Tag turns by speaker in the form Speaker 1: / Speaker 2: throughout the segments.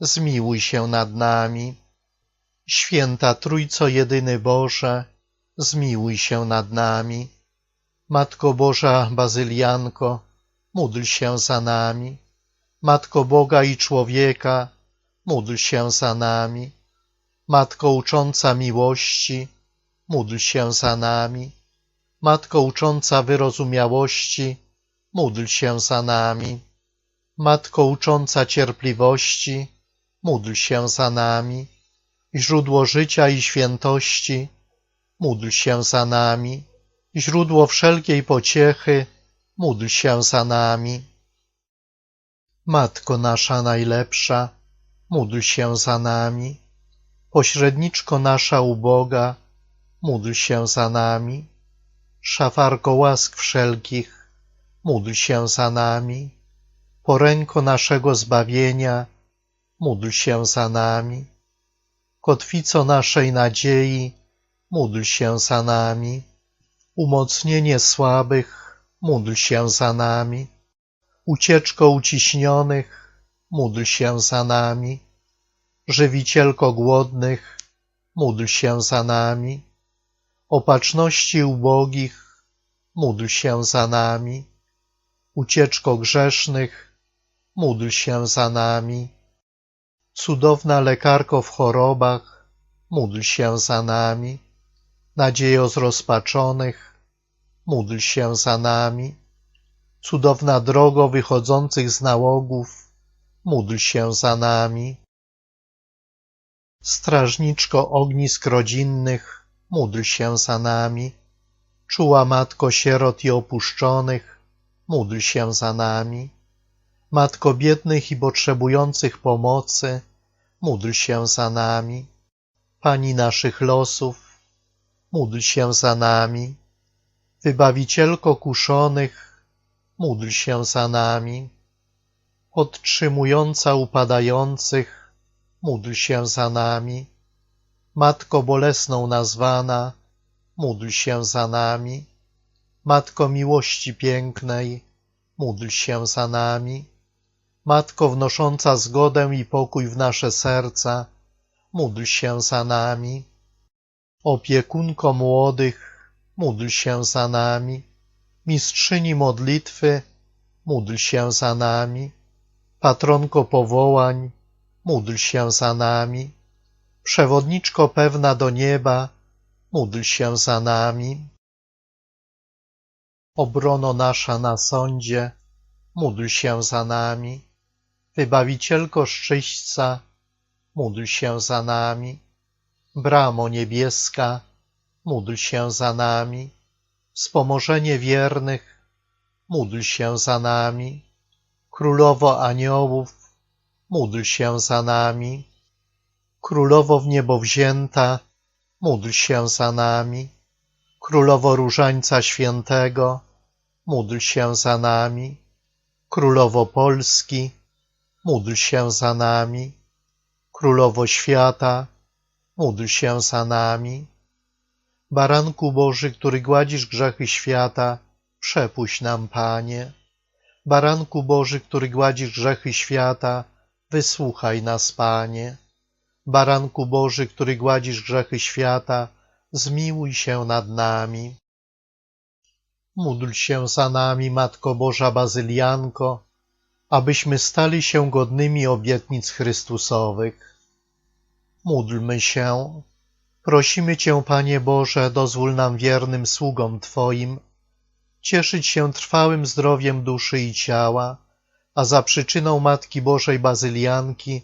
Speaker 1: zmiłuj się nad nami. Święta Trójco Jedyny Boże, zmiłuj się nad nami. Matko Boża Bazylianko, módl się za nami. Matko Boga i człowieka, módl się za nami. Matko ucząca miłości, módl się za nami. Matko ucząca wyrozumiałości, módl się za nami. Matko ucząca cierpliwości, módl się za nami. Źródło życia i świętości, módl się za nami. Źródło wszelkiej pociechy, módl się za nami. Matko nasza najlepsza, módl się za nami. Pośredniczko nasza uboga, módl się za nami. Szafarko łask wszelkich, módl się za nami. Poręko naszego zbawienia, módl się za nami. Kotwico naszej nadziei, módl się za nami. Umocnienie słabych, módl się za nami. Ucieczko uciśnionych, módl się za nami. Żywicielko głodnych, módl się za nami. Opatrzności ubogich, módl się za nami. Ucieczko grzesznych, módl się za nami. Cudowna lekarko w chorobach, módl się za nami. Nadziejo zrozpaczonych, módl się za nami. Cudowna drogo wychodzących z nałogów, módl się za nami. Strażniczko ognisk rodzinnych, módl się za nami. Czuła matko sierot i opuszczonych, módl się za nami. Matko biednych i potrzebujących pomocy, módl się za nami. Pani naszych losów, módl się za nami. Wybawicielko kuszonych, módl się za nami. Podtrzymująca upadających, módl się za nami. Matko bolesną nazwana, módl się za nami. Matko miłości pięknej, módl się za nami. Matko wnosząca zgodę i pokój w nasze serca, módl się za nami. Opiekunko młodych, módl się za nami. Mistrzyni modlitwy, módl się za nami. Patronko powołań, módl się za nami. Przewodniczko pewna do nieba, módl się za nami. Obrono nasza na sądzie, módl się za nami. Wybawicielko szczyśćca, módl się za nami. Bramo niebieska, módl się za nami. Wspomożenie wiernych, módl się za nami. Królowo aniołów, módl się za nami. Królowo w niebo wzięta, módl się za nami. Królowo Różańca Świętego, módl się za nami. Królowo Polski, módl się za nami. Królowo Świata, módl się za nami. Baranku Boży, który gładzisz grzechy świata, przepuść nam, Panie. Baranku Boży, który gładzisz grzechy świata, wysłuchaj nas, Panie. Baranku Boży, który gładzisz grzechy świata, zmiłuj się nad nami. Módl się za nami, Matko Boża Bazylianko, abyśmy stali się godnymi obietnic Chrystusowych. Módlmy się. Prosimy Cię, Panie Boże, dozwól nam wiernym sługom Twoim cieszyć się trwałym zdrowiem duszy i ciała, a za przyczyną Matki Bożej Bazylianki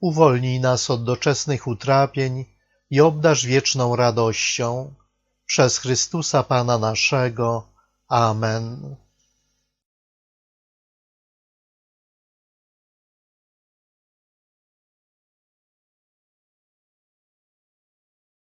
Speaker 1: uwolnij nas od doczesnych utrapień i obdarz wieczną radością. Przez Chrystusa Pana naszego. Amen.